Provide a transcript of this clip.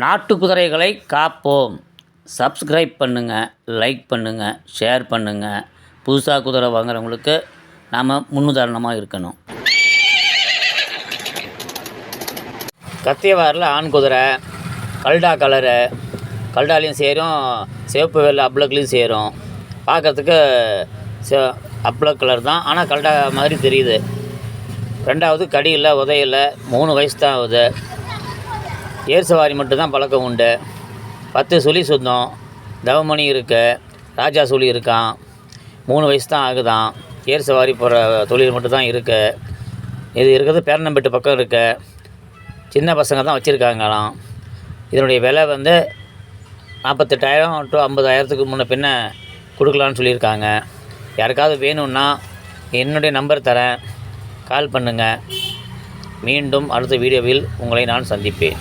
நாட்டு குதிரைகளை காப்போம். சப்ஸ்கிரைப் பண்ணுங்கள் லைக் பண்ணுங்கள் ஷேர் பண்ணுங்கள் புதுசாக குதிரை வாங்குறவங்களுக்கு நாம் முன்னுதாரணமாக இருக்கணும். கத்தியவாரில் ஆண் குதிரை கல்டா கலரு கல்டாலையும் சேரும் சிவப்பு வெள்ளை அப்ளக்லேயும் சேரும். பார்க்கறதுக்கு சே அப்ளக் கலர் தான். ஆனால் கல்டா மாதிரி தெரியுது. ரெண்டாவது கடி இல்லை. மூணு வயசு தான் ஆகுது. ஏர் சவாரி மட்டும்தான் பழக்கம் உண்டு. பத்து சுழி சுத்தம் தவமணி இருக்கு ராஜா சுழி இருக்கான். மூணு வயசு தான் ஆகுதான். ஏர் சவாரி போகிற தொழில் மட்டும்தான் இருக்கு. இது இருக்கிறது பேரணம்பேட்டு பக்கம் இருக்கு. சின்ன பசங்க தான் வச்சுருக்காங்களாம். இதனுடைய விலை வந்து நாற்பத்தெட்டாயிரம் டு ஐம்பதாயிரத்துக்கு முன்ன பின்ன கொடுக்கலான்னு சொல்லியிருக்காங்க. யாருக்காவது வேணும்னா என்னுடைய நம்பர் தரேன். கால் பண்ணுங்கள் மீண்டும் அடுத்த வீடியோவில் உங்களை நான் சந்திப்பேன்.